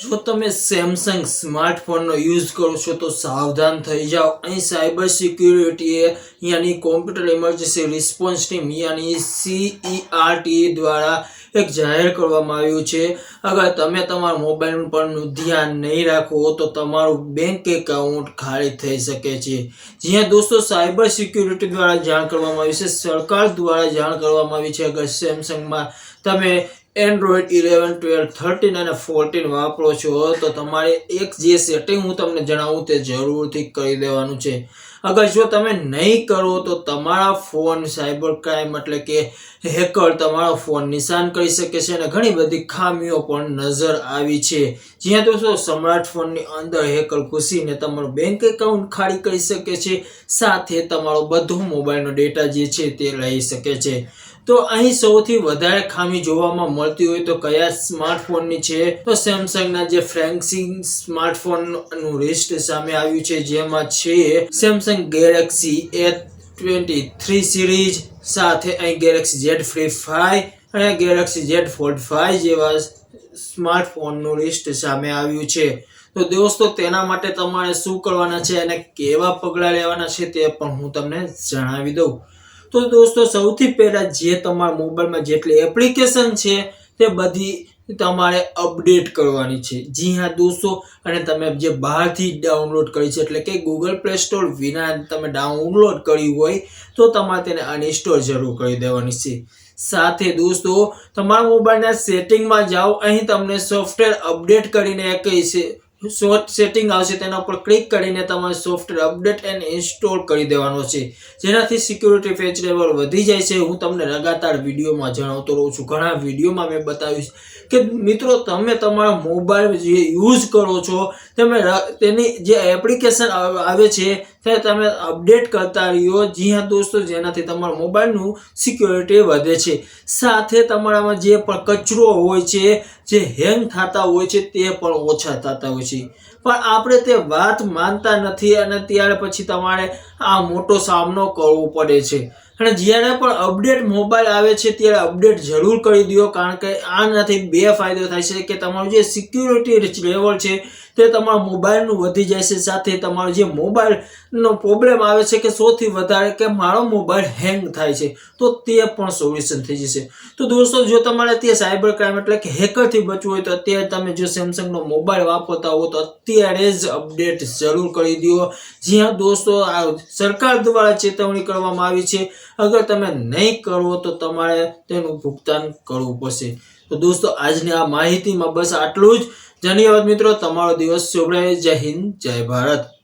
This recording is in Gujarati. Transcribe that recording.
જો તમે સેમસંગ સ્માર્ટફોનનો યુઝ કરો છો તો સાવધાન થઈ જાઓ. અહીં સાયબર સિક્યુરિટીએ યાની કોમ્પ્યુટર ઇમરજન્સી રિસ્પોન્સ ટીમ યાની સીઈઆરટી દ્વારા એક જાહેર કરવામાં આવ્યું છે. અગર તમે તમારા મોબાઈલ પરનું ધ્યાન નહીં રાખો તો તમારું બેંક એકાઉન્ટ ખાલી થઈ શકે છે. જ્યાં દોસ્તો સાયબર સિક્યુરિટી દ્વારા જાણ કરવામાં આવી છે. સરકાર દ્વારા જાણ કરવામાં આવી છે. અગર સેમસંગમાં તમે એન્ડ્રોઈડ ઇલેવન ટ્વેલ્વ થર્ટીન અને ફોર્ટીન વાપરો છો, તો તમારે એક જે સેટિંગ હું તમને જણાવું તે જરૂરથી કરી દેવાનું છે. અગર જો તમે નહીં કરો, તો તમારા ફોન સાયબર ક્રાઇમ એટલે કે હેકર તમારો ફોન નિશાન કરી શકે છે અને ઘણી બધી ખામીઓ પણ નજર આવી છે. જ્યાં દોસ્તો સ્માર્ટફોનની અંદર હેકર ઘૂસીને તમારું બેંક એકાઉન્ટ ખાલી કરી શકે છે, સાથે તમારો બધો મોબાઈલનો ડેટા જે છે તે લઈ શકે છે. તો અહીં સૌથી વધારે ખામી જોવામાં મળતી હોય તો કયા સ્માર્ટફોનની છે? તો સેમસંગના જે ફ્રેન્કસિંગ સ્માર્ટફોનનું લિસ્ટ સામે આવ્યું છે, જેમાં છે Samsung Galaxy A twenty three series, સાથે અહીં ગેલેક્સી ઝેડ ફ્રી ફાઈવ અને ગેલેક્સી ઝેડ ફોલ્ડ ફાઈવ જેવા સ્માર્ટફોનનું લિસ્ટ સામે આવ્યું છે. તો દોસ્તો, તેના માટે તમારે શું કરવાના છે અને કેવા પગલાં લેવાના છે તે પણ હું તમને જણાવી દઉં. તો દોસ્તો, સૌથી પહેલાં જે તમારા મોબાઈલમાં જેટલી એપ્લિકેશન છે, તે બધી તમારે અપડેટ કરવાની છે. જી હા, દોસ્તો, અને તમે જે બહારથી ડાઉનલોડ કરી છે, એટલે કે ગૂગલ પ્લે સ્ટોર વિના તમે ડાઉનલોડ કરી હોય, તો તમારે તેને અનઇન્સ્ટોલ જરૂર કરી દેવાની છે. સાથે દોસ્તો, તમારા મોબાઈલના સેટિંગમાં જાઓ, અહીં તમને સોફ્ટવેર અપડેટ કરીને કહી છે. શોર્ટ સેટિંગ આવશે તેના પર ક્લિક કરીને તમારે સોફ્ટવેર અપડેટ એન્ડ ઇન્સ્ટોલ કરી દેવાનો છે. જેનાથી સિક્યુરિટી પેચ લેવલ વધી જાય છે. હું તમને લગાતાર વિડીયોમાં જણાવતો રહું છું. ઘણા વિડીયોમાં મેં બતાવ્યું કે મિત્રો તમે તમારા મોબાઈલ જે યુઝ કરો છો, તમે તેની જે એપ્લિકેશન આવે છે તે તમે અપડેટ કરતા રહ્યો. જી હા દોસ્તો, જેનાથી તમારા મોબાઈલનું સિક્યોરિટી વધે છે. સાથે તમારામાં જે પણ કચરો હોય છે, જે હેંગ થતા હોય છે, તે પણ ઓછા થતા હોય છે. પણ આપણે તે વાત માનતા નથી અને ત્યારે પછી તમારે આ મોટો સામનો કરવો પડે છે. અને જ્યારે પણ અપડેટ મોબાઈલ આવે છે, ત્યારે અપડેટ જરૂર કરી દો, કારણ કે આનાથી બે ફાયદો થાય છે કે તમારું જે સિક્યુરિટી લેવલ છે, તે તમારા મોબાઈલનું વધી જાય છે. સાથે તમારો જે મોબાઈલનો પ્રોબ્લેમ આવે છે કે સૌથી વધારે કે મારો મોબાઈલ હેંગ થાય છે, તો તે પણ સોલ્યુશન થઈ જશે. તો દોસ્તો, જો તમારે તે સાયબર ક્રાઇમ એટલે કે હેકરથી બચવું હોય તો અત્યારે તમે જો સેમસંગનો મોબાઈલ વાપરતા હો, તો અત્યારે જ અપડેટ જરૂર કરી દો. જ્યાં દોસ્તો આ સરકાર દ્વારા ચેતવણી કરવામાં આવી છે અગર તમે નહીં કરો તો તમારે તેનું ભુગતાન કરવું પડશે. તો દોસ્તો, આજની આ માહિતીમાં બસ આટલું જ. ધન્યવાદ મિત્રો, તમારો દિવસ શુભ રહે. જય હિન્દ, જય ભારત.